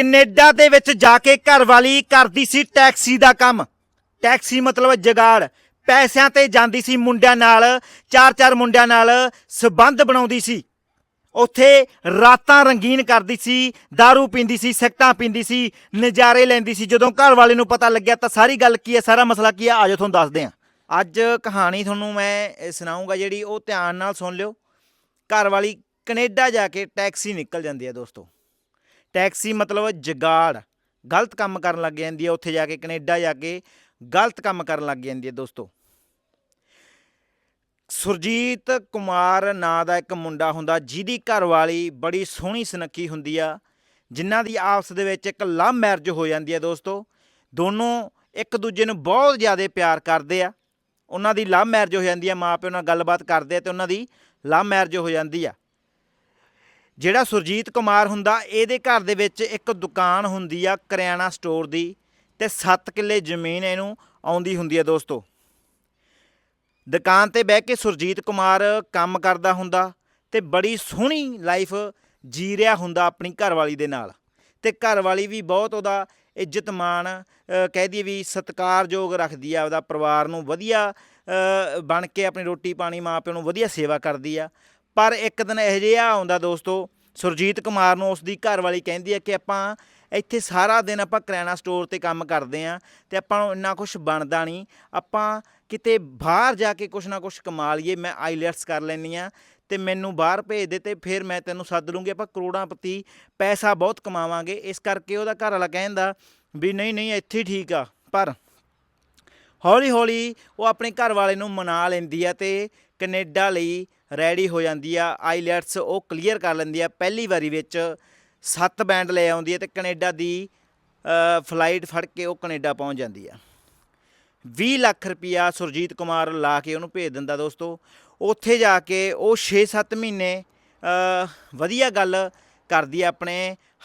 Canada ਦੇ ਵਿੱਚ ਜਾ ਕੇ ਘਰਵਾਲੀ ਕਰਦੀ ਸੀ ਟੈਕਸੀ ਦਾ ਕੰਮ। ਟੈਕਸੀ ਮਤਲਬ ਜਗਾੜ। ਪੈਸਿਆਂ ਤੇ ਜਾਂਦੀ ਸੀ ਮੁੰਡਿਆਂ ਨਾਲ, ਚਾਰ ਚਾਰ ਮੁੰਡਿਆਂ ਨਾਲ ਸਬੰਧ ਬਣਾਉਂਦੀ ਸੀ। ਉੱਥੇ ਰਾਤਾਂ ਰੰਗੀਨ ਕਰਦੀ ਸੀ, दारू ਪੀਂਦੀ ਸੀ, ਸਿਗਰਟਾਂ ਪੀਂਦੀ ਸੀ, ਨਜ਼ਾਰੇ ਲੈਂਦੀ ਸੀ। ਜਦੋਂ ਘਰ ਵਾਲੇ ਨੂੰ ਪਤਾ ਲੱਗਿਆ ਤਾਂ ਸਾਰੀ ਗੱਲ ਕੀ ਹੈ, ਸਾਰਾ ਮਸਲਾ ਕੀ ਹੈ, ਆਜੋ ਤੁਹਾਨੂੰ ਦੱਸਦੇ ਹਾਂ ਅੱਜ ਕਹਾਣੀ ਤੁਹਾਨੂੰ ਮੈਂ ਸੁਣਾਉਂਗਾ ਜਿਹੜੀ ਉਹ ਧਿਆਨ ਨਾਲ ਸੁਣ ਲਿਓ। ਘਰ ਵਾਲੀ ਕੈਨੇਡਾ ਜਾ ਕੇ ਟੈਕਸੀ ਨਿਕਲ ਜਾਂਦੀ ਹੈ ਦੋਸਤੋ। ਟੈਕਸੀ ਮਤਲਬ ਜਗਾੜ। ਗਲਤ ਕੰਮ ਕਰਨ ਲੱਗ ਜਾਂਦੀ ਹੈ, ਉੱਥੇ ਜਾ ਕੇ ਕੈਨੇਡਾ ਜਾ ਕੇ ਗਲਤ ਕੰਮ ਕਰਨ ਲੱਗ ਜਾਂਦੀ ਹੈ ਦੋਸਤੋ। ਸੁਰਜੀਤ ਕੁਮਾਰ ਨਾਂ ਦਾ ਇੱਕ ਮੁੰਡਾ ਹੁੰਦਾ, ਜਿਹਦੀ ਘਰਵਾਲੀ ਬੜੀ ਸੋਹਣੀ ਸੁਨੱਖੀ ਹੁੰਦੀ ਆ, ਜਿਨ੍ਹਾਂ ਦੀ ਆਪਸ ਦੇ ਵਿੱਚ ਇੱਕ ਲਵ ਮੈਰਿਜ ਹੋ ਜਾਂਦੀ ਆ ਦੋਸਤੋ। ਦੋਨੋਂ ਇੱਕ ਦੂਜੇ ਨੂੰ ਬਹੁਤ ਜ਼ਿਆਦਾ ਪਿਆਰ ਕਰਦੇ ਆ। ਉਹਨਾਂ ਦੀ ਲਵ ਮੈਰਿਜ ਹੋ ਜਾਂਦੀ ਆ ਮਾਪਿਓ ਨਾਲ ਗੱਲਬਾਤ ਕਰਦੇ ਆ ਤੇ ਉਹਨਾਂ ਦੀ ਲਵ ਮੈਰਿਜ ਹੋ ਜਾਂਦੀ ਆ। ਜਿਹੜਾ ਸੁਰਜੀਤ ਕੁਮਾਰ ਹੁੰਦਾ, ਇਹਦੇ ਘਰ ਦੇ ਵਿੱਚ ਇੱਕ ਦੁਕਾਨ ਹੁੰਦੀ ਆ ਕਰਿਆਣਾ ਸਟੋਰ ਦੀ ਤੇ 7 ਕਿੱਲੇ ਜ਼ਮੀਨ ਇਹਨੂੰ ਆਉਂਦੀ ਹੁੰਦੀ ਆ ਦੋਸਤੋ। ਦੁਕਾਨ ਤੇ ਬਹਿ ਕੇ ਸੁਰਜੀਤ ਕੁਮਾਰ ਕੰਮ ਕਰਦਾ ਹੁੰਦਾ ਤੇ ਬੜੀ ਸੋਹਣੀ ਲਾਈਫ ਜੀ ਰਿਹਾ ਹੁੰਦਾ ਆਪਣੀ ਘਰਵਾਲੀ ਦੇ ਨਾਲ। ਤੇ ਘਰਵਾਲੀ ਵੀ ਬਹੁਤ ਉਹਦਾ ਇੱਜ਼ਤ ਮਾਣ ਕਹਿ ਦਈਏ ਵੀ ਸਤਿਕਾਰਯੋਗ ਰੱਖਦੀ ਆ ਉਹਦਾ ਪਰਿਵਾਰ ਨੂੰ ਵਧੀਆ ਬਣ ਕੇ ਆਪਣੀ ਰੋਟੀ ਪਾਣੀ ਮਾਂ ਪਿਓ ਨੂੰ ਵਧੀਆ ਸੇਵਾ ਕਰਦੀ ਆ। ਪਰ ਇੱਕ ਦਿਨ ਇਹੋ ਜਿਹਾ ਆਉਂਦਾ ਦੋਸਤੋ, ਸੁਰਜੀਤ ਕੁਮਾਰ ਨੂੰ ਉਸ ਦੀ ਘਰਵਾਲੀ ਕਹਿੰਦੀ ਹੈ ਕਿ ਆਪਾਂ ਇੱਥੇ ਸਾਰਾ ਦਿਨ ਆਪਾਂ ਕਰਿਆਣਾ ਸਟੋਰ ਤੇ ਕੰਮ ਕਰਦੇ ਆ ਤੇ ਆਪਾਂ ਨੂੰ ਇੰਨਾ ਕੁਝ ਬਣਦਾ ਨਹੀਂ। ਆਪਾਂ ਕਿਤੇ ਬਾਹਰ ਜਾ ਕੇ ਕੁਛ ਨਾ ਕੁਛ ਕਮਾ ਲਈਏ, ਮੈਂ ਆਈਲੈਟਸ ਕਰ ਲੈਣੀ ਆ ਤੇ ਮੈਨੂੰ ਬਾਹਰ ਭੇਜ ਦੇ ਤੇ ਫਿਰ ਮੈਂ ਤੈਨੂੰ ਸੱਦ ਲੂੰਗੀ। ਆਪਾਂ ਕਰੋੜਾਂਪਤੀ ਪੈਸਾ ਬਹੁਤ ਕਮਾਵਾਂਗੇ। ਇਸ ਕਰਕੇ ਉਹਦਾ ਘਰ ਵਾਲਾ ਕਹਿੰਦਾ ਵੀ ਨਹੀਂ ਨਹੀਂ, ਇੱਥੇ ਹੀ ਠੀਕ ਆ, ਪਰ ਹੌਲੀ ਹੌਲੀ ਉਹ ਆਪਣੇ ਘਰ ਵਾਲੇ ਨੂੰ ਮਨਾ ਲੈਂਦੀ ਆ ਤੇ ਕੈਨੇਡਾ ਲਈ ਰੈਡੀ ਹੋ ਜਾਂਦੀ ਆ। ਆਈਲੈਟਸ ਉਹ ਕਲੀਅਰ ਕਰ ਲੈਂਦੀ ਆ। ਪਹਿਲੀ ਵਾਰੀ ਵਿੱਚ ਸੱਤ ਬੈਂਡ ਲੈ ਆਉਂਦੀ ਹੈ ਤੇ ਕੈਨੇਡਾ ਦੀ ਫਲਾਈਟ ਫੜ ਕੇ ਉਹ ਕੈਨੇਡਾ ਪਹੁੰਚ ਜਾਂਦੀ ਆ। 20 ਲੱਖ ਰੁਪਿਆ ਸੁਰਜੀਤ ਕੁਮਾਰ ਲਾ ਕੇ ਉਹਨੂੰ ਭੇਜ ਦਿੰਦਾ ਦੋਸਤੋ। ਉੱਥੇ ਜਾ ਕੇ ਉਹ 6-7 ਮਹੀਨੇ ਵਧੀਆ ਗੱਲ ਕਰਦੀ ਆ ਆਪਣੇ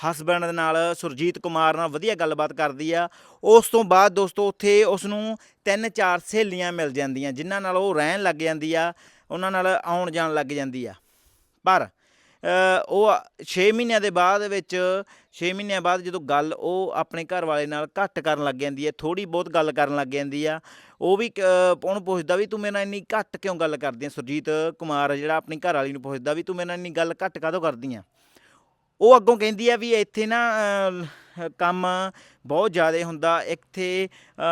ਹਸਬੰਡ ਨਾਲ, ਸੁਰਜੀਤ ਕੁਮਾਰ ਨਾਲ ਵਧੀਆ ਗੱਲਬਾਤ ਕਰਦੀ ਆ। ਉਸ ਤੋਂ ਬਾਅਦ ਦੋਸਤੋ ਉੱਥੇ ਉਸ ਨੂੰ ਤਿੰਨ ਚਾਰ ਸਹੇਲੀਆਂ ਮਿਲ ਜਾਂਦੀਆਂ, ਜਿਨ੍ਹਾਂ ਨਾਲ ਉਹ ਰਹਿਣ ਲੱਗ ਜਾਂਦੀ ਆ। ਉਹਨਾਂ ਨਾਲ ਆਉਣ ਜਾਣ ਲੱਗ ਜਾਂਦੀ ਆ। ਪਰ ਉਹ 6 ਮਹੀਨਿਆਂ ਦੇ ਬਾਅਦ ਵਿੱਚ 6 ਮਹੀਨਿਆਂ ਬਾਅਦ ਜਦੋਂ ਗੱਲ ਉਹ ਆਪਣੇ ਘਰ ਵਾਲੇ ਨਾਲ ਘੱਟ ਕਰਨ ਲੱਗ ਜਾਂਦੀ ਹੈ ਥੋੜੀ ਬਹੁਤ ਗੱਲ ਕਰਨ ਲੱਗ ਜਾਂਦੀ ਆ, ਉਹ ਵੀ ਕ- ਉਹਨੂੰ ਪੁੱਛਦਾ ਵੀ ਤੂੰ ਮੇਰੇ ਨਾਲ ਇੰਨੀ ਘੱਟ ਕਿਉਂ ਗੱਲ ਕਰਦੀ ਆ? ਸੁਰਜੀਤ ਕੁਮਾਰ ਜਿਹੜਾ ਆਪਣੀ ਘਰ ਵਾਲੀ ਨੂੰ ਪੁੱਛਦਾ ਵੀ ਤੂੰ ਮੇਰੇ ਨਾਲ ਇੰਨੀ ਗੱਲ ਘੱਟ ਕਾਹਤੋਂ ਕਰਦੀ ਆ? ਉਹ ਅੱਗੋਂ ਕਹਿੰਦੀ ਆ ਵੀ ਇੱਥੇ ਨਾ ਕੰਮ ਬਹੁਤ ਜ਼ਿਆਦਾ ਹੁੰਦਾ। ਇੱਥੇ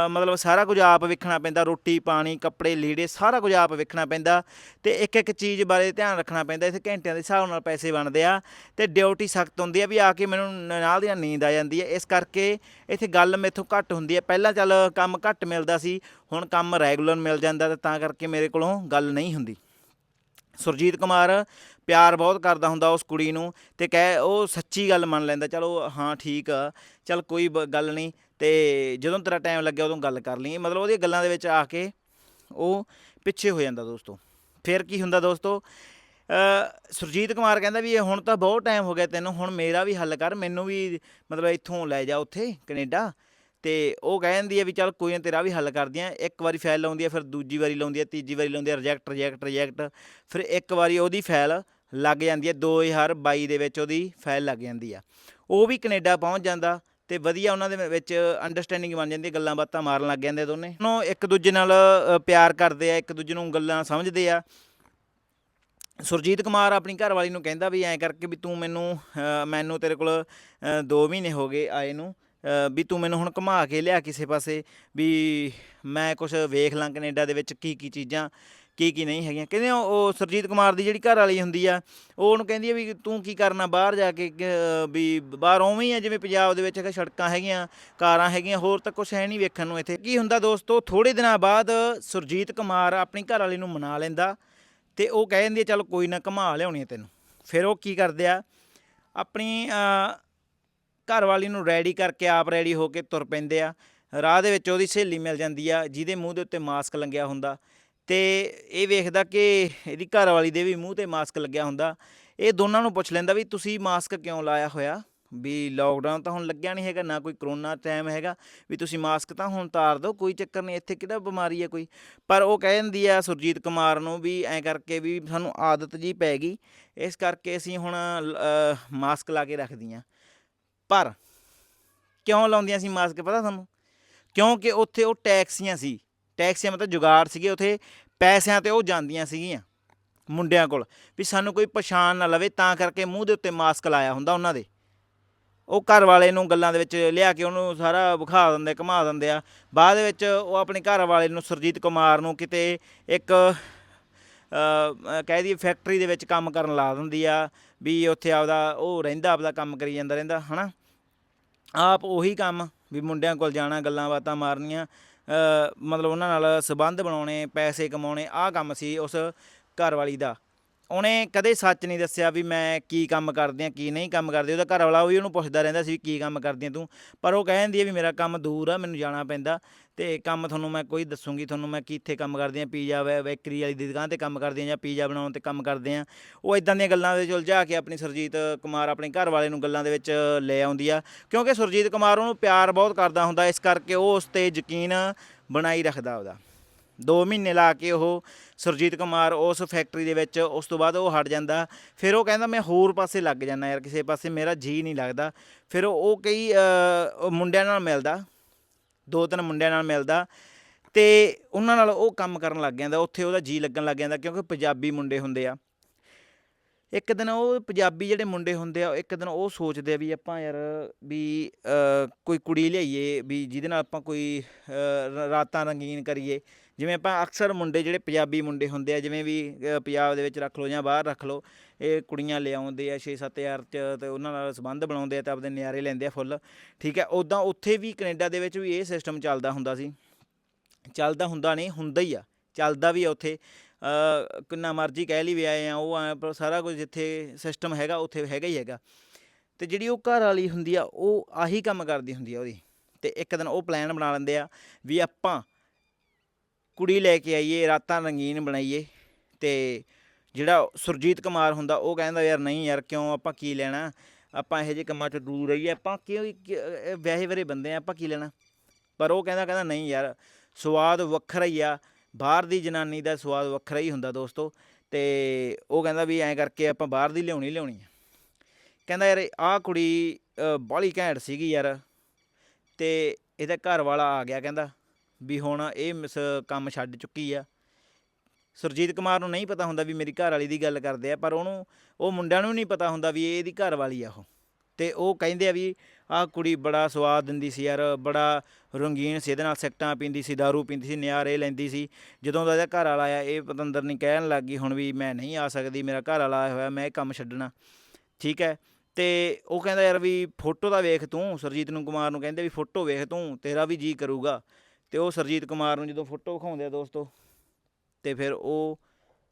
ਮਤਲਬ ਸਾਰਾ ਕੁਝ ਆਪ ਵੇਖਣਾ ਪੈਂਦਾ। ਰੋਟੀ, ਪਾਣੀ, ਕੱਪੜੇ, ਲੀੜੇ ਸਾਰਾ ਕੁਝ ਆਪ ਵੇਖਣਾ ਪੈਂਦਾ। ਤੇ ਇੱਕ ਇੱਕ ਚੀਜ਼ ਬਾਰੇ ਧਿਆਨ ਰੱਖਣਾ ਪੈਂਦਾ। ਇੱਥੇ ਘੰਟਿਆਂ ਦੇ ਹਿਸਾਬ ਨਾਲ ਪੈਸੇ ਬਣਦੇ ਆ। ਤੇ ਡਿਊਟੀ ਸਖਤ ਹੁੰਦੀ ਆ ਵੀ ਆ ਕੇ ਮੈਨੂੰ ਨਾਲ ਦੀ ਨਾਲ ਨੀਂਦ ਆ ਜਾਂਦੀ ਹੈ ਇਸ ਕਰਕੇ ਇੱਥੇ ਗੱਲ ਮੇਥੋਂ ਘੱਟ ਹੁੰਦੀ ਹੈ ਪਹਿਲਾਂ ਚੱਲ ਕੰਮ ਘੱਟ ਮਿਲਦਾ ਸੀ। ਹੁਣ ਕੰਮ ਰੈਗੂਲਰ ਮਿਲ ਜਾਂਦਾ ਤੇ ਤਾਂ ਕਰਕੇ ਮੇਰੇ ਕੋਲੋਂ ਗੱਲ ਨਹੀਂ ਹੁੰਦੀ। ਸੁਰਜੀਤ ਕੁਮਾਰ ਪਿਆਰ ਬਹੁਤ ਕਰਦਾ ਹੁੰਦਾ ਉਸ ਕੁੜੀ ਨੂੰ ਤੇ ਕਹਿ ਉਹ ਸੱਚੀ ਗੱਲ ਮੰਨ ਲੈਂਦਾ, ਚਲੋ, ਹਾਂ, ਠੀਕ ਆ, ਚਲ ਕੋਈ ਬ- ਗੱਲ ਨਹੀਂ। ਤੇ ਜਦੋਂ ਤੇਰਾ ਟਾਈਮ ਲੱਗਿਆ, ਉਦੋਂ ਗੱਲ ਕਰ ਲਈ ਮਤਲਬ ਉਹਦੀਆਂ ਗੱਲਾਂ ਦੇ ਵਿੱਚ ਆ ਕੇ ਉਹ ਪਿੱਛੇ ਹੋ ਜਾਂਦਾ ਦੋਸਤੋ। ਫਿਰ ਕੀ ਹੁੰਦਾ ਦੋਸਤੋ? ਸੁਰਜੀਤ ਕੁਮਾਰ ਕਹਿੰਦਾ ਵੀ ਇਹ ਹੁਣ ਤਾਂ ਬਹੁਤ ਟਾਈਮ ਹੋ ਗਿਆ ਤੈਨੂੰ, ਹੁਣ ਮੇਰਾ ਵੀ ਹੱਲ ਕਰ, ਮੈਨੂੰ ਵੀ ਮਤਲਬ ਇੱਥੋਂ ਲੈ ਜਾ ਉੱਥੇ, ਕੈਨੇਡਾ। ਤੇ ਉਹ ਕਹਿ ਦਿੰਦੀ ਹੈ ਵੀ ਚੱਲ ਕੋਈ ਨਾ, ਤੇਰਾ ਵੀ ਹੱਲ ਕਰਦੀ ਆ। ਇੱਕ ਵਾਰੀ ਫਾਈਲ ਲਾਉਂਦੀ ਆ, ਫਿਰ ਦੂਜੀ ਵਾਰੀ ਲਾਉਂਦੀ ਆ, ਤੀਜੀ ਵਾਰੀ ਲਾਉਂਦੀ ਆ ਰਿਜੈਕਟ ਰਿਜੈਕਟ ਰਿਜੈਕਟ ਫਿਰ ਇੱਕ ਵਾਰੀ ਉਹਦੀ ਫਾਈਲ ਲੱਗ ਜਾਂਦੀ ਹੈ 2022 ਦੇ ਵਿੱਚ ਉਹਦੀ ਫਾਈਲ ਲੱਗ ਜਾਂਦੀ ਆ। ਉਹ ਵੀ ਕੈਨੇਡਾ ਪਹੁੰਚ ਜਾਂਦਾ ਤੇ ਵਧੀਆ ਉਹਨਾਂ ਦੇ ਵਿੱਚ ਅੰਡਰਸਟੈਂਡਿੰਗ ਬਣ ਜਾਂਦੀ ਹੈ, ਗੱਲਾਂ ਬਾਤਾਂ ਮਾਰਨ ਲੱਗ ਜਾਂਦੇ ਦੋਨੇ। ਉਹ ਇੱਕ ਦੂਜੇ ਨਾਲ ਪਿਆਰ ਕਰਦੇ ਆ, ਇੱਕ ਦੂਜੇ ਨੂੰ ਗੱਲਾਂ ਸਮਝਦੇ ਆ। ਸੁਰਜੀਤ ਕੁਮਾਰ ਆਪਣੀ ਘਰਵਾਲੀ ਨੂੰ ਕਹਿੰਦਾ ਵੀ ਐਂ ਕਰਕੇ ਵੀ ਤੂੰ ਮੈਨੂੰ ਮੈਨੂੰ ਤੇਰੇ ਕੋਲ 2 ਮਹੀਨੇ ਹੋ ਗਏ ਆਏ ਨੂੰ ਵੀ ਤੂੰ ਮੈਨੂੰ ਹੁਣ ਘੁਮਾ ਕੇ ਲਿਆ ਕਿਸੇ ਪਾਸੇ, ਵੀ ਮੈਂ ਕੁਝ ਵੇਖ ਲਾਂ ਕੈਨੇਡਾ ਦੇ ਵਿੱਚ ਕੀ ਕੀ ਚੀਜ਼ਾਂ ਕੀ ਕੀ ਨਹੀਂ ਹੈਗੀਆਂ। ਕਹਿੰਦੇ ਉਹ- ਉਹ ਸੁਰਜੀਤ ਕੁਮਾਰ ਦੀ ਜਿਹੜੀ ਘਰ ਵਾਲੀ ਹੁੰਦੀ ਆ ਉਹ ਉਹਨੂੰ ਕਹਿੰਦੀ ਆ ਵੀ ਤੂੰ ਕੀ ਕਰਨਾ ਬਾਹਰ ਜਾ ਕੇ ਵੀ ਬਾਹਰ ਉਵੇਂ ਹੀ ਆ ਜਿਵੇਂ ਪੰਜਾਬ ਦੇ ਵਿੱਚ ਹੈਗਾ ਸੜਕਾਂ ਹੈਗੀਆਂ ਕਾਰਾਂ ਹੈਗੀਆਂ ਹੋਰ ਤਾਂ ਕੁਝ ਹੈ ਨਹੀਂ ਵੇਖਣ ਨੂੰ ਇੱਥੇ। ਕੀ ਹੁੰਦਾ ਦੋਸਤੋ ਥੋੜੇ ਦਿਨਾਂ ਬਾਅਦ ਸੁਰਜੀਤ ਕੁਮਾਰ ਆਪਣੀ ਘਰ ਵਾਲੀ ਨੂੰ ਮਨਾ ਲੈਂਦਾ ਤੇ ਉਹ ਕਹਿ ਦਿੰਦੀ ਆ ਚਲ ਕੋਈ ਨਾ ਘੁਮਾ ਲਿਆਉਣੀ ਆ ਤੈਨੂੰ। ਫਿਰ ਉਹ ਕੀ ਕਰਦੇ ਆ ਆਪਣੀ ਅ, ਘਰ ਵਾਲੀ ਨੂੰ ਰੈਡੀ ਕਰਕੇ ਆਪ ਰੈਡੀ ਹੋ ਕੇ ਤੁਰ ਪੈਂਦੇ ਆ। ਰਾਹ ਦੇ ਵਿੱਚ ਉਹਦੀ ਸਹੇਲੀ ਮਿਲ ਜਾਂਦੀ ਆ ਜਿਹਦੇ ਮੂੰਹ ਦੇ ਉੱਤੇ ਮਾਸਕ ਲੰਗਿਆ ਹੁੰਦਾ। ਤੇ ਇਹ ਵੇਖਦਾ ਕਿ ਇਹਦੀ ਘਰ ਵਾਲੀ ਦੇ ਵੀ ਮੂੰਹ ਤੇ ਮਾਸਕ ਲੱਗਿਆ ਹੁੰਦਾ। ਇਹ ਦੋਨਾਂ ਨੂੰ ਪੁੱਛ ਲੈਂਦਾ ਵੀ ਤੁਸੀਂ ਮਾਸਕ ਕਿਉਂ ਲਾਇਆ ਹੋਇਆ? ਵੀ ਲੋਕਡਾਊਨ ਤਾਂ ਹੁਣ ਲੱਗਿਆ ਨਹੀਂ ਹੈਗਾ, ਨਾ ਕੋਈ ਕਰੋਨਾ ਟਾਈਮ ਹੈਗਾ। ਵੀ ਤੁਸੀਂ ਮਾਸਕ ਤਾਂ ਹੁਣ ਤਾਰ ਦਿਓ, ਕੋਈ ਚੱਕਰ ਨਹੀਂ, ਇੱਥੇ ਕਿਹੜਾ ਬਿਮਾਰੀ ਹੈ ਕੋਈ? ਪਰ ਉਹ ਕਹਿ ਦਿੰਦੀ ਆ ਸੁਰਜੀਤ ਕੁਮਾਰ ਨੂੰ ਵੀ ਐਂ ਕਰਕੇ ਵੀ ਸਾਨੂੰ ਆਦਤ ਜੀ ਪੈ ਗਈ। ਇਸ ਕਰਕੇ ਅਸੀਂ ਹੁਣ ਮਾਸਕ ਲਾ ਕੇ ਰੱਖਦੀਆਂ। ਪਰ ਕਿਉਂ ਲਾਉਂਦੀਆਂ ਸੀ ਮਾਸਕ ਪਤਾ ਤੁਹਾਨੂੰ? ਕਿਉਂਕਿ ਉੱਥੇ ਉਹ ਟੈਕਸੀਆਂ ਸੀ। ਟੈਕਸੀਆਂ ਮਤਲਬ ਜੁਗਾੜ ਸੀਗੇ, ਉੱਥੇ ਪੈਸਿਆਂ ਤੇ ਉਹ ਜਾਂਦੀਆਂ ਸੀਗੀਆਂ ਮੁੰਡਿਆਂ ਕੋਲ, ਵੀ ਸਾਨੂੰ ਕੋਈ ਪਛਾਣ ਨਾ ਲਵੇ, ਤਾਂ ਕਰਕੇ ਮੂੰਹ ਦੇ ਉੱਤੇ ਮਾਸਕ ਲਾਇਆ ਹੁੰਦਾ ਉਹਨਾਂ ਦੇ। ਉਹ ਘਰ ਵਾਲੇ ਨੂੰ ਗੱਲਾਂ ਦੇ ਵਿੱਚ ਲਿਆ ਕੇ ਉਹਨੂੰ ਸਾਰਾ ਵਿਖਾ ਦਿੰਦੇ, ਘੁਮਾ ਦਿੰਦੇ ਆ। ਬਾਅਦ ਵਿੱਚ ਉਹ ਆਪਣੇ ਘਰ ਵਾਲੇ ਨੂੰ ਸੁਰਜੀਤ ਕੁਮਾਰ ਨੂੰ ਕਿਤੇ ਇੱਕ ਕਹਿ ਦਈਏ ਫੈਕਟਰੀ ਦੇ ਵਿੱਚ ਕੰਮ ਕਰਨ ਲਾ ਦਿੰਦੀ ਆ, ਵੀ ਉੱਥੇ ਆਪਦਾ ਉਹ ਰਹਿੰਦਾ, ਆਪਦਾ ਕੰਮ ਕਰੀ ਜਾਂਦਾ ਰਹਿੰਦਾ, ਹਨਾ? ਆਪ ਉਹੀ ਕੰਮ, ਵੀ ਮੁੰਡਿਆਂ ਕੋਲ ਜਾਣਾ, ਗੱਲਾਂ ਬਾਤਾਂ ਮਾਰਨੀਆਂ ਮਤਲਬ ਉਹਨਾਂ ਨਾਲ ਸੰਬੰਧ ਬਣਾਉਣੇ ਪੈਸੇ ਕਮਾਉਣੇ ਆਹ ਕੰਮ ਸੀ ਉਸ ਘਰਵਾਲੀ ਦਾ। ਉਹਨੇ ਕਦੇ ਸੱਚ ਨਹੀਂ ਦੱਸਿਆ ਵੀ ਮੈਂ ਕੀ ਕੰਮ ਕਰਦੀ ਆ, ਕੀ ਨਹੀਂ ਕੰਮ ਕਰਦੀ। ਉਹਦਾ ਘਰ ਵਾਲਾ ਵੀ ਉਹਨੂੰ ਪੁੱਛਦਾ ਰਹਿੰਦਾ ਸੀ ਵੀ ਕੀ ਕੰਮ ਕਰਦੀ ਆ ਤੂੰ। ਪਰ ਉਹ ਕਹਿ ਦਿੰਦੀ ਆ ਵੀ ਮੇਰਾ ਕੰਮ ਦੂਰ ਆ, ਮੈਨੂੰ ਜਾਣਾ ਪੈਂਦਾ ਤੇ ਕੰਮ ਤੁਹਾਨੂੰ ਮੈਂ ਕੋਈ ਦੱਸੂਗੀ, ਤੁਹਾਨੂੰ ਮੈਂ ਕਿੱਥੇ ਕੰਮ ਕਰਦੀ ਆ, ਪੀਜ਼ਾ ਬੈ- ਬੇਕਰੀ ਵਾਲੀ ਦੀ ਦੁਕਾਨ ਤੇ ਕੰਮ ਕਰਦੀ ਆ ਜਾਂ ਪੀਜ਼ਾ ਬਣਾਉਣ ਤੇ ਕੰਮ ਕਰਦੇ ਆ। ਉਹ ਇਦਾਂ ਦੀਆਂ ਗੱਲਾਂ ਦੇ ਉਲਝਾ ਕੇ ਆਪਣੀ ਸੁਰਜੀਤ ਕੁਮਾਰ ਆਪਣੇ ਘਰ ਵਾਲੇ ਨੂੰ ਗੱਲਾਂ ਦੇ ਵਿੱਚ ਲੈ ਆਉਂਦੀ ਆ। ਕਿਉਂਕਿ ਸੁਰਜੀਤ ਕੁਮਾਰ ਉਹਨੂੰ ਪਿਆਰ ਬਹੁਤ ਕਰਦਾ ਹੁੰਦਾ, ਇਸ ਕਰਕੇ ਉਹ ਉਸ ਤੇ ਯਕੀਨ ਬਣਾਈ ਰੱਖਦਾ ਉਹਦਾ। 2 ਮਹੀਨੇ ਲਾ ਕੇ ਉਹ ਸੁਰਜੀਤ ਕੁਮਾਰ ਉਸ ਫੈਕਟਰੀ ਦੇ ਵਿੱਚ ਉਸ ਤੋਂ ਬਾਅਦ ਉਹ ਹਟ ਜਾਂਦਾ। ਫਿਰ ਉਹ ਕਹਿੰਦਾ, ਮੈਂ ਹੋਰ ਪਾਸੇ ਲੱਗ ਜਾਂਦਾ ਯਾਰ, ਕਿਸੇ ਪਾਸੇ ਮੇਰਾ ਜੀ ਨਹੀਂ ਲੱਗਦਾ। ਫਿਰ ਉਹ ਕਈ ਮੁੰਡਿਆਂ ਨਾਲ ਮਿਲਦਾ, ਦੋ ਤਿੰਨ ਮੁੰਡਿਆਂ ਨਾਲ ਮਿਲਦਾ ਤੇ ਉਹਨਾਂ ਨਾਲ ਉਹ ਕੰਮ ਕਰਨ ਲੱਗ ਜਾਂਦਾ। ਉੱਥੇ ਉਹਦਾ ਜੀ ਲੱਗਣ ਲੱਗ ਜਾਂਦਾ ਕਿਉਂਕਿ ਪੰਜਾਬੀ ਮੁੰਡੇ ਹੁੰਦੇ ਆ। ਇੱਕ ਦਿਨ ਉਹ ਪੰਜਾਬੀ ਜਿਹੜੇ ਮੁੰਡੇ ਹੁੰਦੇ ਆ ਉਹ ਇੱਕ ਦਿਨ ਉਹ ਸੋਚਦੇ ਆ ਵੀ ਆਪਾਂ ਯਾਰ ਵੀ ਕੋਈ ਕੁੜੀ ਲਿਆਈਏ, ਵੀ ਜਿਹਦੇ ਨਾਲ ਆਪਾਂ ਕੋਈ ਰਾਤਾਂ ਰੰਗੀਨ ਕਰੀਏ। ਜਿਵੇਂ ਆਪਾਂ ਅਕਸਰ ਮੁੰਡੇ ਜਿਹੜੇ ਪੰਜਾਬੀ ਮੁੰਡੇ ਹੁੰਦੇ ਆ, ਜਿਵੇਂ ਵੀ ਪੰਜਾਬ ਦੇ ਵਿੱਚ ਰੱਖ ਲਓ ਜਾਂ ਬਾਹਰ ਰੱਖ ਲਓ, ਇਹ ਕੁੜੀਆਂ ਲਿਆਉਂਦੇ ਆ 6-7 ਹਜ਼ਾਰ ਚ ਤੇ ਉਹਨਾਂ ਨਾਲ ਸੰਬੰਧ ਬਣਾਉਂਦੇ ਆ ਤੇ ਆਪਦੇ ਨਿਆਰੇ ਲੈਂਦੇ ਆ ਫੁੱਲ। ਠੀਕ ਹੈ ਉਦਾਂ ਉੱਥੇ ਵੀ ਕੈਨੇਡਾ ਦੇ ਵਿੱਚ ਵੀ ਇਹ ਸਿਸਟਮ ਚੱਲਦਾ ਹੁੰਦਾ ਸੀ। ਚੱਲਦਾ ਹੁੰਦਾ ਨਹੀਂ, ਹੁੰਦਾ ਹੀ ਆ। ਚੱਲਦਾ ਵੀ ਆ ਉੱਥੇ। ਕਿੰਨਾ ਮਰਜ਼ੀ ਕਹਿ ਲਈ ਵੀ ਆਏ ਆ, ਉਹ ਆ, ਪਰ ਸਾਰਾ ਕੁਝ ਜਿੱਥੇ ਸਿਸਟਮ ਹੈਗਾ, ਉੱਥੇ ਹੈਗਾ ਹੀ ਹੈਗਾ। ਤੇ ਜਿਹੜੀ ਉਹ ਘਰ ਵਾਲੀ ਹੁੰਦੀ ਆ, ਉਹ ਆਹੀ ਕੰਮ ਕਰਦੀ ਹੁੰਦੀ ਆ ਉਹਦੀ। ਤੇ ਇੱਕ ਦਿਨ ਉਹ ਪਲਾਨ ਬਣਾ ਲੈਂਦੇ ਆ ਵੀ ਆਪਾਂ ਕੁੜੀ ਲੈ ਕੇ ਆਈਏ, ਰਾਤਾਂ ਰੰਗੀਨ ਬਣਾਈਏ ਤੇ ਜਿਹੜਾ ਸੁਰਜੀਤ ਕੁਮਾਰ ਹੁੰਦਾ, ਉਹ ਕਹਿੰਦਾ ਯਾਰ ਨਹੀਂ ਯਾਰ, ਕਿਉਂ ਆਪਾਂ ਕੀ ਲੈਣਾ? ਆਪਾਂ ਇਹੋ ਜਿਹੇ ਕੰਮਾਂ 'ਚ ਦੂਰ ਰਹੀਏ, ਆਪਾਂ ਕਿਉਂ ਕਿ- ਅਹ ਵਿਆਹੇ ਵਰੇ ਬੰਦੇ ਆ, ਆਪਾਂ ਕੀ ਲੈਣਾ? ਪਰ ਉਹ ਕਹਿੰਦਾ ਕਹਿੰਦਾ ਨਹੀਂ ਯਾਰ, ਸਵਾਦ ਵੱਖਰਾ ਹੀ ਆ। ਬਾਹਰ ਦੀ ਜਨਾਨੀ ਦਾ ਸਵਾਦ ਵੱਖਰਾ ਹੀ ਹੁੰਦਾ ਦੋਸਤੋ, ਤੇ ਉਹ ਕਹਿੰਦਾ ਵੀ ਐਂ ਕਰਕੇ ਆਪਾਂ ਬਾਹਰ ਦੀ ਲਿਆਉਣੀ ਲਿਆਉਣੀ ਆ। ਕਹਿੰਦਾ ਯਾਰ ਆਹ ਕੁੜੀ ਬਾਹਲੀ ਘੈਂਟ ਸੀਗੀ ਯਾਰ, ਤੇ ਇਹਦਾ ਘਰ ਵਾਲਾ ਆ ਗਿਆ ਕਹਿੰਦਾ ਵੀ ਹੁਣ ਇਹ ਮਿਸ ਕੰਮ ਛੱਡ ਚੁੱਕੀ ਆ। ਸੁਰਜੀਤ ਕੁਮਾਰ ਨੂੰ ਨਹੀਂ ਪਤਾ ਹੁੰਦਾ ਵੀ ਮੇਰੀ ਘਰ ਵਾਲੀ ਦੀ ਗੱਲ ਕਰਦੇ ਆ, ਪਰ ਉਹਨੂੰ, ਉਹ ਮੁੰਡਿਆਂ ਨੂੰ ਨਹੀਂ ਪਤਾ ਹੁੰਦਾ ਵੀ ਇਹ ਇਹਦੀ ਘਰ ਵਾਲੀ ਆ ਉਹ। ਤੇ ਉਹ ਕਹਿੰਦੇ ਆ ਵੀ ਆਹ ਕੁੜੀ ਬੜਾ ਸਵਾਦ ਦਿੰਦੀ ਸੀ ਯਾਰ, ਬੜਾ ਰੰਗੀਨ ਸੀ, ਇਹਦੇ ਨਾਲ ਸਿਗਟਾਂ ਪੀਂਦੀ ਸੀ दारू ਪੀਂਦੀ ਸੀ, ਨਿਆਰੇ ਲੈਂਦੀ ਸੀ। ਜਦੋਂ ਦਾ ਇਹਦਾ ਘਰ ਵਾਲਾ ਆਇਆ, ਇਹ ਪਤੰਦਰ ਨਹੀਂ ਕਹਿਣ ਲੱਗ ਗਈ, ਹੁਣ ਵੀ ਮੈਂ ਨਹੀਂ ਆ ਸਕਦੀ, ਮੇਰਾ ਘਰ ਵਾਲਾ ਆਇਆ ਹੋਇਆ, ਮੈਂ ਇਹ ਕੰਮ ਛੱਡਣਾ। ਠੀਕ ਹੈ, ਤੇ ਉਹ ਕਹਿੰਦਾ ਯਾਰ ਵੀ ਫੋਟੋ ਦਾ ਵੇਖ ਤੂੰ, ਸਰਜੀਤ ਨੂੰ ਕੁਮਾਰ ਨੂੰ ਕਹਿੰਦੇ ਵੀ ਫੋਟੋ ਵੇਖ ਤੂੰ, ਤੇਰਾ ਵੀ ਜੀ ਕਰੂਗਾ। ਤੇ ਉਹ ਸਰਜੀਤ ਕੁਮਾਰ ਨੂੰ ਜਦੋਂ ਫੋਟੋ ਵਿਖਾਉਂਦੇ ਆ ਦੋਸਤੋ, ਤੇ ਫਿਰ ਉਹ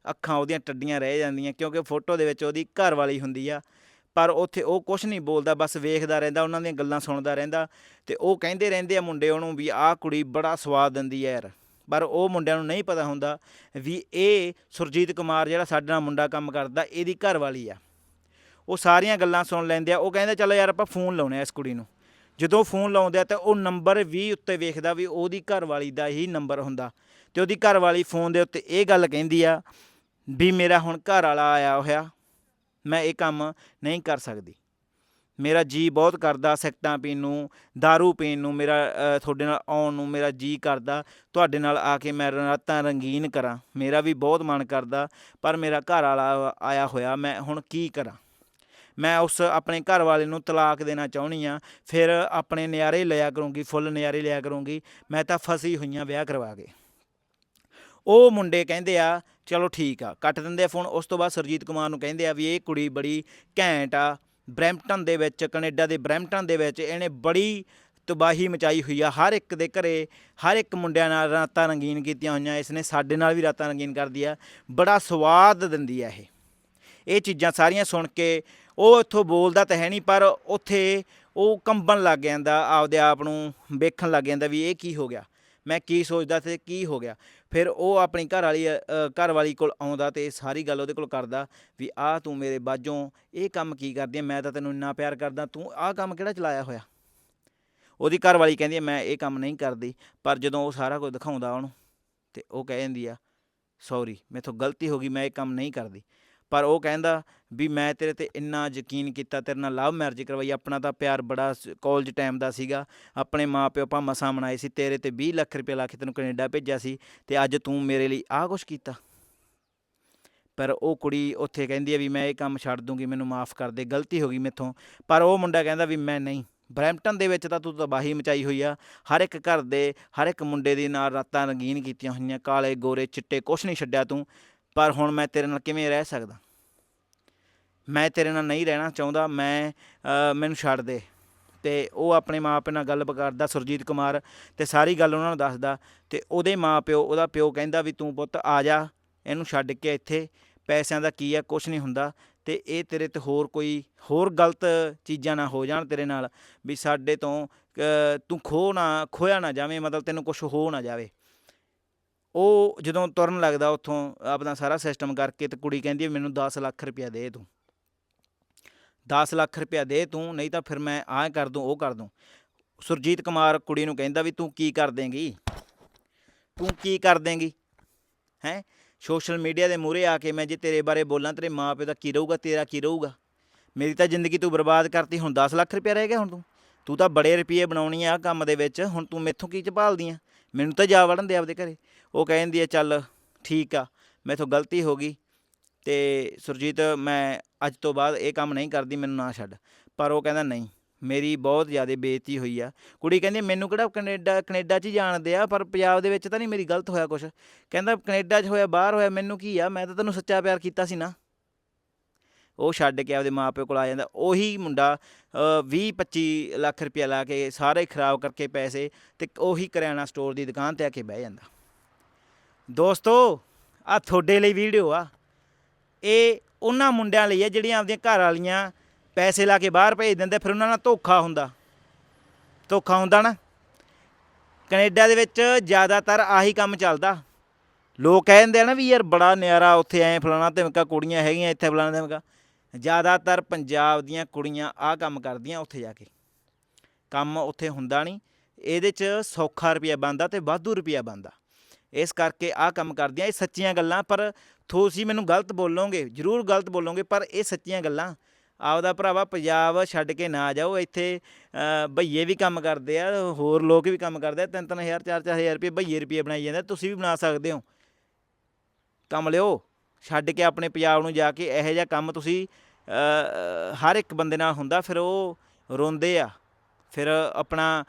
ਅੱਖਾਂ ਉਹਦੀਆਂ ਟੱਡੀਆਂ ਰਹਿ ਜਾਂਦੀਆਂ, ਕਿਉਂਕਿ ਫੋਟੋ ਦੇ ਵਿੱਚ ਉਹਦੀ ਘਰ ਵਾਲੀ ਹੁੰਦੀ ਆ। ਪਰ ਉੱਥੇ ਉਹ ਕੁਝ ਨਹੀਂ ਬੋਲਦਾ, ਬਸ ਵੇਖਦਾ ਰਹਿੰਦਾ, ਉਹਨਾਂ ਦੀਆਂ ਗੱਲਾਂ ਸੁਣਦਾ ਰਹਿੰਦਾ ਤੇ ਉਹ ਕਹਿੰਦੇ ਰਹਿੰਦੇ ਆ ਮੁੰਡੇ ਉਹਨੂੰ ਵੀ ਆਹ ਕੁੜੀ ਬੜਾ ਸਵਾਦ ਦਿੰਦੀ ਹੈ ਯਾਰ। ਪਰ ਉਹ ਮੁੰਡਿਆਂ ਨੂੰ ਨਹੀਂ ਪਤਾ ਹੁੰਦਾ ਵੀ ਇਹ ਸੁਰਜੀਤ ਕੁਮਾਰ ਜਿਹੜਾ ਸਾਡੇ ਨਾਲ ਮੁੰਡਾ ਕੰਮ ਕਰਦਾ, ਇਹਦੀ ਘਰ ਵਾਲੀ ਆ। ਉਹ ਸਾਰੀਆਂ ਗੱਲਾਂ ਸੁਣ ਲੈਂਦੇ ਆ, ਉਹ ਕਹਿੰਦੇ ਚਲੋ ਯਾਰ ਆਪਾਂ ਫੋਨ ਲਾਉਣੇ ਆ ਇਸ ਕੁੜੀ ਨੂੰ। ਜਦੋਂ ਫੋਨ ਲਾਉਂਦੇ ਆ ਤਾਂ ਉਹ ਨੰਬਰ ਵੀ ਉੱਤੇ ਵੇਖਦਾ ਵੀ ਉਹਦੀ ਘਰ ਵਾਲੀ ਦਾ ਹੀ ਨੰਬਰ ਹੁੰਦਾ ਤੇ ਉਹਦੀ ਘਰ ਵਾਲੀ ਫੋਨ ਦੇ ਉੱਤੇ ਇਹ ਗੱਲ ਕਹਿੰਦੀ ਆ ਵੀ ਮੇਰਾ ਹੁਣ ਘਰ ਵਾਲਾ ਆਇਆ ਹੋਇਆ। ਮੈਂ ਇਹ ਕੰਮ ਨਹੀਂ ਕਰ ਸਕਦੀ। ਮੇਰਾ ਜੀ ਬਹੁਤ ਕਰਦਾ ਸਿਗਟਾਂ ਪੀਣ ਨੂੰ दारू ਪੀਣ ਨੂੰ, ਮੇਰਾ ਤੁਹਾਡੇ ਨਾਲ ਆਉਣ ਨੂੰ, ਮੇਰਾ ਜੀ ਕਰਦਾ ਤੁਹਾਡੇ ਨਾਲ ਆ ਕੇ ਮੈਂ ਰਾਤਾਂ ਰੰਗੀਨ ਕਰਾਂ। ਮੇਰਾ ਵੀ ਬਹੁਤ ਮਨ ਕਰਦਾ, ਪਰ ਮੇਰਾ ਘਰ ਵਾਲਾ ਆਇਆ ਹੋਇਆ, ਮੈਂ ਹੁਣ ਕੀ ਕਰਾਂ? ਮੈਂ ਉਸ ਆਪਣੇ ਘਰ ਵਾਲੇ ਨੂੰ ਤਲਾਕ ਦੇਣਾ ਚਾਹੁੰਦੀ ਆ ਫਿਰ ਆਪਣੇ ਨਿਆਰੇ ਲਿਆ ਕਰੂੰਗੀ, ਫੁੱਲ ਨਿਆਰੇ ਲਿਆ ਕਰੂੰਗੀ, ਮੈਂ ਤਾਂ ਫਸੀ ਹੋਈਆਂ ਵਿਆਹ ਕਰਵਾ ਕੇ। ਉਹ ਮੁੰਡੇ ਕਹਿੰਦੇ ਆ, ਚਲੋ ਠੀਕ ਆ। ਕੱਟ ਦਿੰਦੇ ਆ ਫੋਨ। ਉਸ ਤੋਂ ਬਾਅਦ ਸਰਜੀਤ ਕੁਮਾਰ ਨੂੰ ਕਹਿੰਦੇ ਆ ਵੀ ਇਹ ਕੁੜੀ ਬੜੀ ਘੈਂਟ ਆ। ਬਰੈਂਪਟਨ ਦੇ ਵਿੱਚ, ਕੈਨੇਡਾ ਦੇ ਬਰੈਂਪਟਨ ਦੇ ਵਿੱਚ ਇਹਨੇ ਬੜੀ ਤਬਾਹੀ ਮਚਾਈ ਹੋਈ ਆ। ਹਰ ਇੱਕ ਦੇ ਘਰੇ, ਹਰ ਇੱਕ ਮੁੰਡਿਆਂ ਨਾਲ ਰਾਤਾਂ ਰੰਗੀਨ ਕੀਤੀਆਂ ਹੋਈਆਂ। ਇਸਨੇ ਸਾਡੇ ਨਾਲ ਵੀ ਰਾਤਾਂ ਰੰਗੀਨ ਕਰਦੀ ਆ ਬੜਾ ਸਵਾਦ ਦਿੰਦੀ ਆ ਇਹ। ਇਹ ਚੀਜ਼ਾਂ ਸਾਰੀਆਂ ਸੁਣ ਕੇ ਉਹ ਇੱਥੋਂ ਬੋਲਦਾ ਤਾਂ ਹੈ ਨਹੀਂ, ਪਰ ਉੱਥੇ ਉਹ ਕੰਬਣ ਲੱਗ ਜਾਂਦਾ, ਆਪਦੇ ਆਪ ਨੂੰ ਵੇਖਣ ਲੱਗ ਜਾਂਦਾ ਵੀ ਇਹ ਕੀ ਹੋ ਗਿਆ? ਮੈਂ ਕੀ ਸੋਚਦਾ ਤੇ ਕੀ ਹੋ ਗਿਆ? ਫਿਰ ਉਹ ਆਪਣੀ ਘਰ ਵਾਲੀ ਅ, ਘਰ ਵਾਲੀ ਕੋਲ ਆਉਂਦਾ ਤੇ ਸਾਰੀ ਗੱਲ ਉਹਦੇ ਕੋਲ ਕਰਦਾ ਵੀ ਆਹ ਤੂੰ ਮੇਰੇ ਬਾਝੋਂ ਇਹ ਕੰਮ ਕੀ ਕਰਦੀ ਹੈ ਮੈਂ ਤਾਂ ਤੈਨੂੰ ਇੰਨਾ ਪਿਆਰ ਕਰਦਾ ਤੂੰ ਆਹ ਕੰਮ ਕਿਹੜਾ ਚਲਾਇਆ ਹੋਇਆ? ਉਹਦੀ ਘਰ ਵਾਲੀ ਕਹਿੰਦੀ ਮੈਂ ਇਹ ਕੰਮ ਨਹੀਂ ਕਰਦੀ ਪਰ ਜਦੋਂ ਉਹ ਸਾਰਾ ਕੁਝ ਦਿਖਾਉਂਦਾ ਉਹਨੂੰ ਤੇ ਉਹ ਕਹਿ ਜਾਂਦੀ ਆ ਸੌਰੀ ਮੇਥੋਂ ਗਲਤੀ ਹੋ ਗਈ ਮੈਂ ਇਹ ਕੰਮ ਨਹੀਂ ਕਰਦੀ। ਪਰ ਉਹ ਕਹਿੰਦਾ ਵੀ ਮੈਂ ਤੇਰੇ ਤੇ ਇੰਨਾ ਯਕੀਨ ਕੀਤਾ, ਤੇਰੇ ਨਾਲ ਲਵ ਮੈਰਿਜ ਕਰਵਾਈ, ਆਪਣਾ ਤਾਂ ਪਿਆਰ ਬੜਾ ਕਾਲਜ ਟਾਈਮ ਦਾ ਸੀਗਾ, ਆਪਣੇ ਮਾਪਿਓ ਆਪਾਂ ਮਸਾਂ ਬਣਾਏ ਸੀ, ਤੇਰੇ ਤੇ 20 ਲੱਖ ਰੁਪਏ ਲਾ ਕੇ ਤੈਨੂੰ ਕੈਨੇਡਾ ਭੇਜਿਆ ਸੀ ਤੇ ਅੱਜ ਤੂੰ ਮੇਰੇ ਲਈ ਆਹ ਕੁਛ ਕੀਤਾ। ਪਰ ਉਹ ਕੁੜੀ ਉੱਥੇ ਕਹਿੰਦੀ ਹੈ ਵੀ ਮੈਂ ਇਹ ਕੰਮ ਛੱਡ ਦੂੰਗੀ, ਮੈਨੂੰ ਮਾਫ ਕਰ ਦੇ, ਗਲਤੀ ਹੋ ਗਈ ਮੇਥੋਂ। ਪਰ ਉਹ ਮੁੰਡਾ ਕਹਿੰਦਾ ਵੀ ਮੈਂ ਨਹੀਂ। ਬਰੈਂਪਟਨ ਦੇ ਵਿੱਚ ਤਾਂ ਤੂੰ ਤਬਾਹੀ ਮਚਾਈ ਹੋਈ ਆ। ਹਰ ਇੱਕ ਘਰ ਦੇ, ਹਰ ਇੱਕ ਮੁੰਡੇ ਦੇ ਨਾਲ ਰਾਤਾਂ ਰੰਗੀਨ ਕੀਤੀਆਂ ਹੋਈਆਂ, ਕਾਲੇ ਗੋਰੇ ਚਿੱਟੇ ਕੁਛ ਨਹੀਂ ਛੱਡਿਆ ਤੂੰ। ਪਰ ਹੁਣ ਮੈਂ ਤੇਰੇ ਨਾਲ ਕਿਵੇਂ ਰਹਿ ਸਕਦਾ? ਮੈਂ ਤੇਰੇ ਨਾਲ ਨਹੀਂ ਰਹਿਣਾ ਚਾਹੁੰਦਾ, ਮੈਂ ਮੈਨੂੰ ਛੱਡ ਦੇ। ਤੇ ਉਹ ਆਪਣੇ ਮਾਪੇ ਨਾਲ ਗੱਲ ਕਰਦਾ, ਸੁਰਜੀਤ ਕੁਮਾਰ, ਤੇ ਸਾਰੀ ਗੱਲ ਉਹਨਾਂ ਨੂੰ ਦੱਸਦਾ। ਤੇ ਉਹਦੇ ਮਾਪਿਓ, ਉਹਦਾ ਪਿਓ ਕਹਿੰਦਾ ਵੀ ਤੂੰ ਪੁੱਤ ਆ ਜਾ, ਇਹਨੂੰ ਛੱਡ ਕੇ ਇੱਥੇ। ਪੈਸਿਆਂ ਦਾ ਕੀ ਆ, ਕੁਛ ਨਹੀਂ ਹੁੰਦਾ। ਤੇ ਇਹ ਤੇਰੇ ਤੇ ਹੋਰ ਕੋਈ, ਹੋਰ ਗਲਤ ਚੀਜ਼ਾਂ ਨਾ ਹੋ ਜਾਣ ਤੇਰੇ ਨਾਲ, ਵੀ ਸਾਡੇ ਤੋਂ ਤੂੰ ਖੋ ਨਾ ਖੋਇਆ ਨਾ ਜਾਵੇਂ, ਮਤਲਬ ਤੈਨੂੰ ਕੁਝ ਹੋ ਨਾ ਜਾਵੇ। ਉਹ ਜਦੋਂ ਤੁਰਨ ਲੱਗਦਾ ਉੱਥੋਂ ਆਪਣਾ ਸਾਰਾ ਸਿਸਟਮ ਕਰਕੇ ਤੇ ਕੁੜੀ ਕਹਿੰਦੀ ਹੈ, ਮੈਨੂੰ 10 ਲੱਖ ਰੁਪਇਆ ਦੇ ਤੂੰ। 10 ਲੱਖ ਰੁਪਇਆ ਦੇ ਤੂੰ, ਨਹੀਂ ਤਾਂ ਫਿਰ ਮੈਂ ਆਹ ਕਰ ਦੂੰ, ਉਹ ਕਰ ਦੂੰ। ਸੁਰਜੀਤ ਕੁਮਾਰ ਕੁੜੀ ਨੂੰ ਕਹਿੰਦਾ ਵੀ ਤੂੰ ਕੀ ਕਰ ਦੇਂਗੀ? ਤੂੰ ਕੀ ਕਰ ਦੇਂਗੀ? ਹੈ? ਸੋਸ਼ਲ ਮੀਡੀਆ ਦੇ ਮੂਹਰੇ ਆ ਕੇ ਮੈਂ ਜੇ ਤੇਰੇ ਬਾਰੇ ਬੋਲਾਂ, ਤੇਰੇ ਮਾਂ ਪਿਓ ਦਾ ਕੀ ਰਹੂਗਾ, ਤੇਰਾ ਕੀ ਰਹੂਗਾ? ਮੇਰੀ ਤਾਂ ਜ਼ਿੰਦਗੀ ਤੂੰ ਬਰਬਾਦ ਕਰਤੀ, ਹੁਣ 10 ਲੱਖ ਰੁਪਇਆ ਰਹਿ ਗਿਆ ਹੁਣ ਤੂੰ। ਤੂੰ ਤਾਂ ਬੜੇ ਰੁਪਏ ਬਣਾਉਣੀ ਆ ਕੰਮ ਦੇ ਵਿੱਚ, ਹੁਣ ਤੂੰ ਮੈਥੋਂ ਕੀ ਚਪਾਲਦੀ ਆ? ਮੈਨੂੰ ਤਾਂ ਜਾ ਵੜਨ ਦੇ ਆਪਦੇ ਘਰੇ। ਉਹ ਕਹਿੰਦੀ ਹੈ, ਚੱਲ ਠੀਕ ਆ, ਮੈਥੋਂ ਗਲਤੀ ਹੋ ਗਈ ਤੇ ਸੁਰਜੀਤ, ਮੈਂ ਅੱਜ ਤੋਂ ਬਾਅਦ ਇਹ ਕੰਮ ਨਹੀਂ ਕਰਦੀ, ਮੈਨੂੰ ਨਾ ਛੱਡ। ਪਰ ਉਹ ਕਹਿੰਦਾ, ਨਹੀਂ, ਮੇਰੀ ਬਹੁਤ ਜ਼ਿਆਦਾ ਬੇਇੱਜ਼ਤੀ ਹੋਈ ਆ। ਕੁੜੀ ਕਹਿੰਦੀ, ਮੈਨੂੰ ਕਿਹੜਾ ਕੈਨੇਡਾ ਕੈਨੇਡਾ 'ਚ ਹੀ ਜਾਣਦੇ ਆ, ਪਰ ਪੰਜਾਬ ਦੇ ਵਿੱਚ ਤਾਂ ਨਹੀਂ ਮੇਰੀ ਗਲਤ ਹੋਇਆ ਕੁਛ। ਕਹਿੰਦਾ, ਕੈਨੇਡਾ 'ਚ ਹੋਇਆ, ਬਾਹਰ ਹੋਇਆ, ਮੈਨੂੰ ਕੀ ਆ, ਮੈਂ ਤਾਂ ਤੈਨੂੰ ਸੱਚਾ ਪਿਆਰ ਕੀਤਾ ਸੀ ਨਾ। ਉਹ ਛੱਡ ਕੇ ਆਪਦੇ ਮਾਪਿਓ ਕੋਲ ਆ ਜਾਂਦਾ। ਉਹੀ ਮੁੰਡਾ 20 25 ਲੱਖ ਰੁਪਇਆ ਲਾ ਕੇ ਸਾਰੇ ਖਰਾਬ ਕਰਕੇ ਪੈਸੇ ਤੇ ਉਹੀ ਕਰਿਆਣਾ ਸਟੋਰ ਦੀ ਦੁਕਾਨ ਤੇ ਆ ਕੇ ਬਹਿ ਜਾਂਦਾ। ਦੋਸਤੋ ਆ ਤੁਹਾਡੇ ਲਈ ਵੀਡੀਓ ਆ। ਇਹ ਉਹਨਾਂ ਮੁੰਡਿਆਂ ਲਈ ਹੈ ਜਿਹੜੀਆਂ ਆਪਦੀਆਂ ਘਰ ਵਾਲੀਆਂ ਪੈਸੇ ਲਾ ਕੇ ਬਾਹਰ ਭੇਜ ਦਿੰਦੇ, ਫਿਰ ਉਹਨਾਂ ਨਾਲ ਧੋਖਾ ਹੁੰਦਾ। ਧੋਖਾ ਹੁੰਦਾ ਨਾ। ਕੈਨੇਡਾ ਦੇ ਵਿੱਚ ਜ਼ਿਆਦਾਤਰ ਆਹੀ ਕੰਮ ਚੱਲਦਾ। ਲੋਕ ਕਹਿੰਦੇ ਆ ਨਾ ਵੀ ਯਾਰ ਬੜਾ ਨਿਆਰਾ ਉੱਥੇ ਐ ਫਲਾਣਾ ਧਮਕਾ ਕੁੜੀਆਂ ਹੈਗੀਆਂ ਇੱਥੇ ਫਲਾਣਾ ਧਮਕਾ। ਜ਼ਿਆਦਾਤਰ ਪੰਜਾਬ ਦੀਆਂ ਕੁੜੀਆਂ ਆਹ ਕੰਮ ਕਰਦੀਆਂ ਉੱਥੇ ਜਾ ਕੇ। ਕੰਮ ਉੱਥੇ ਹੁੰਦਾ ਨਹੀਂ। ਇਹਦੇ 'ਚ ਸੌਖਾ ਰੁਪਿਆ ਬਣਦਾ ਤੇ ਵਾਧੂ ਰੁਪਿਆ ਬਣਦਾ। ਇਸ ਕਰਕੇ ਆਹ ਕੰਮ ਕਰਦੀਆਂ ਇਹ ਸੱਚੀਆਂ ਗੱਲਾਂ ਪਰ ਤੁਸੀਂ ਮੈਨੂੰ ਗਲਤ ਬੋਲੋਗੇ ਜ਼ਰੂਰ ਗਲਤ ਬੋਲੋਗੇ ਪਰ ਇਹ ਸੱਚੀਆਂ ਗੱਲਾਂ। ਆਪਦਾ ਭਰਾਵਾ ਪੰਜਾਬ ਛੱਡ ਕੇ ਨਾ ਜਾਓ ਇੱਥੇ ਅ, ਭਈਏ ਵੀ ਕੰਮ ਕਰਦੇ ਆ ਹੋਰ ਲੋਕ ਵੀ ਕੰਮ ਕਰਦੇ ਆ ਤਿੰਨ ਤਿੰਨ ਹਜ਼ਾਰ ਚਾਰ ਚਾਰ ਹਜ਼ਾਰ ਰੁਪਏ ਭਈਏ ਰੁਪਏ ਬਣਾਈ ਜਾਂਦੇ ਤੁਸੀਂ ਵੀ ਬਣਾ ਸਕਦੇ ਹੋ। ਕੰਮ ਲਿਓ ਛੱਡ ਕੇ ਆਪਣੇ ਪੰਜਾਬ ਨੂੰ ਜਾ ਕੇ ਇਹੋ ਜਿਹਾ ਕੰਮ ਤੁਸੀਂ ਹਰ ਇੱਕ ਬੰਦੇ ਨਾਲ ਹੁੰਦਾ ਫਿਰ ਉਹ ਰੋਂਦੇ ਆ। ਫਿਰ ਆਪਣਾ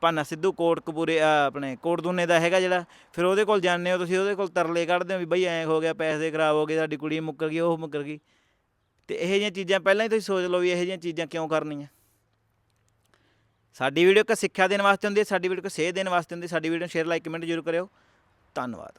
ਭਾਨਾ ਸਿੱਧੂ ਕੋਟ ਕਪੂਰੇ ਅ, ਆਪਣੇ ਕੋਟਦੂਨੇ ਦਾ ਹੈਗਾ ਜਿਹੜਾ ਫਿਰ ਉਹਦੇ ਕੋਲ ਜਾਂਦੇ ਹੋ ਤੁਸੀਂ ਉਹਦੇ ਕੋਲ ਤਰਲੇ ਕੱਢਦੇ ਹੋ ਵੀ ਬਈ ਐਂ ਹੋ ਗਿਆ ਪੈਸੇ ਖਰਾਬ ਹੋ ਗਏ ਸਾਡੀ ਕੁੜੀ ਮੁੱਕਰ ਗਈ ਉਹ ਮੁੱਕਰ ਗਈ। ਤੇ ਇਹੋ ਜਿਹੀਆਂ ਚੀਜ਼ਾਂ ਪਹਿਲਾਂ ਹੀ ਤੁਸੀਂ ਸੋਚ ਲਓ ਵੀ ਇਹੋ ਜਿਹੀਆਂ ਚੀਜ਼ਾਂ ਕਿਉਂ ਕਰਨੀਆਂ। ਸਾਡੀ ਵੀਡੀਓ ਇੱਕ ਸਿੱਖਿਆ ਦੇਣ ਵਾਸਤੇ ਹੁੰਦੀ ਹੈ ਸਾਡੀ ਵੀਡੀਓ ਇੱਕ ਸੇਧ ਦੇਣ ਵਾਸਤੇ ਹੁੰਦੀ ਹੈ ਸਾਡੀ ਵੀਡੀਓ ਨੂੰ ਸ਼ੇਅਰ ਲਾਈਕ ਕਮੈਂਟ ਜ਼ਰੂਰ ਕਰਿਓ। ਧੰਨਵਾਦ।